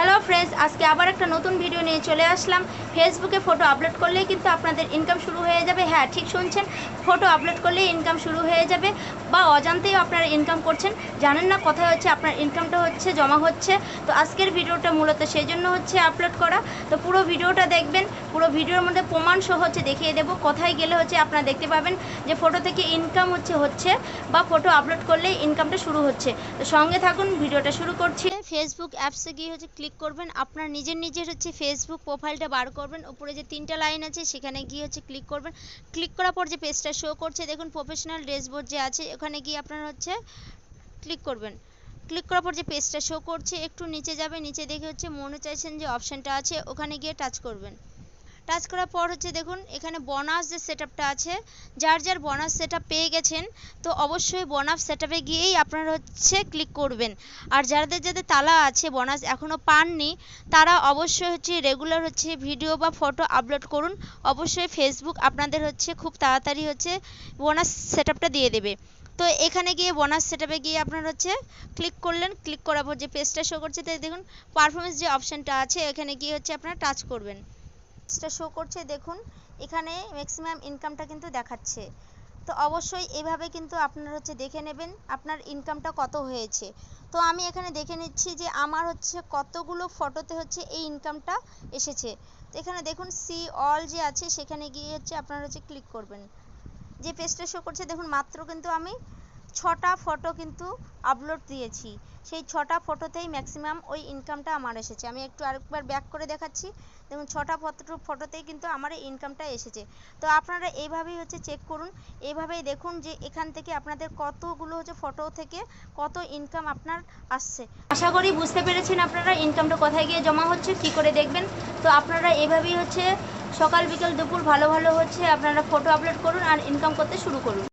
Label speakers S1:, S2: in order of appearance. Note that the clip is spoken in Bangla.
S1: Hello ফ্রেন্ডস আজকে আবার একটা নতুন ভিডিও নিয়ে চলে আসলাম। ফেসবুকে ফটো আপলোড করলেই কিন্তু আপনাদের ইনকাম শুরু হয়ে যাবে। হ্যাঁ ঠিক শুনছেন ফটো আপলোড করলেই ইনকাম শুরু হয়ে যাবে বা অজান্তেই আপনারা ইনকাম করছেন। জানেন না কোথায় হচ্ছে, আপনার ইনকামটা হচ্ছে, জমা হচ্ছে। তো আজকের ভিডিওটা মূলত সেই জন্য হচ্ছে আপলোড করা। তো পুরো ভিডিওটা দেখবেন, পুরো ভিডিওর মধ্যে প্রমাণ সহ হচ্ছে দেখিয়ে দেবো। কোথায় গেলে হচ্ছে আপনারা দেখতে পাবেন যে ফটো থেকে ইনকাম হচ্ছে হচ্ছে বা ফটো আপলোড করলেই ইনকামটা শুরু হচ্ছে। তো সঙ্গে থাকুন ভিডিওটা শুরু করছি। ফেসবুক অ্যাপসে গিয়ে হচ্ছে ক্লিক করবেন, আপনার নিজের নিজের হচ্ছে ফেসবুক প্রোফাইলটা বার করবেন, উপরে যে তিনটা লাইন আছে সেখানে গিয়ে হচ্ছে ক্লিক করবেন। ক্লিক করার পর যে পেজটা শো করছে, দেখুন প্রফেশনাল ড্যাশবোর্ড যে আছে, ওখানে গিয়ে আপনার হচ্ছে ক্লিক করবেন। ক্লিক করার পর যে পেজটা শো করছে, একটু নিচে যাবে নিচে দেখে হচ্ছে মনে চাইছেন যে অপশানটা আছে, ওখানে গিয়ে টাচ করবেন। টাচ করার পর হচ্ছে দেখুন, এখানে বোনাস যে সেট আছে, যার যার বোনাস সেট পেয়ে গেছেন, তো অবশ্যই বোনাস সেট গিয়েই আপনারা হচ্ছে ক্লিক করবেন। আর যাদের যাদের তালা আছে বোনাস এখনও পাননি, তারা অবশ্যই হচ্ছে রেগুলার হচ্ছে ভিডিও বা ফটো আপলোড করুন। অবশ্যই ফেসবুক আপনাদের হচ্ছে খুব তাড়াতাড়ি হচ্ছে বোনাস সেট দিয়ে দেবে। তো এখানে গিয়ে বোনাস সেটআপে গিয়ে আপনার হচ্ছে ক্লিক করলেন ক্লিক করার পর যে পেজটা শো করছে, তাই দেখুন পারফরমেন্স যে অপশানটা আছে, এখানে গিয়ে হচ্ছে আপনারা টাচ করবেন। পেজটা শো করছে, দেখুন, এখানে ম্যাক্সিমাম ইনকামটা কিন্তু দেখাচ্ছে। তো অবশ্যই এভাবে কিন্তু আপনারা হচ্ছে দেখে নেবেন আপনার ইনকামটা কত হয়েছে। তো আমি এখানে দেখে নিচ্ছি যে আমার হচ্ছে কতগুলো ফটোতে হচ্ছে এই ইনকামটা এসেছে। তো এখানে দেখুন সি অল যে আছে, সেখানে গিয়ে হচ্ছে আপনারা হচ্ছে ক্লিক করবেন। যে পেজটা শো করছে, দেখুন, মাত্র কিন্তু আমি ছটা ফটো কিন্তু আপলোড দিয়েছি। সেই ছটা ফটোতেই ম্যাক্সিমাম ওই ইনকামটা আমার এসেছে। আমি একটু আরেকবার ব্যাক করে দেখাচ্ছি। দেখুন, ছটা ফটো ফটোতেই কিন্তু আমার এই ইনকামটা এসেছে। তো আপনারা এইভাবেই হচ্ছে চেক করুন। এইভাবেই দেখুন যে এখান থেকে আপনাদের কতগুলো হচ্ছে ফটো থেকে কত ইনকাম আপনার আসছে। আশা করি বুঝতে পেরেছেন আপনারা ইনকামটা কোথায় গিয়ে জমা হচ্ছে, কী করে দেখবেন। তো আপনারা এইভাবেই হচ্ছে সকাল বিকেল দুপুর ভালো ভালো হচ্ছে আপনারা ফটো আপলোড করুন আর ইনকাম করতে শুরু করুন।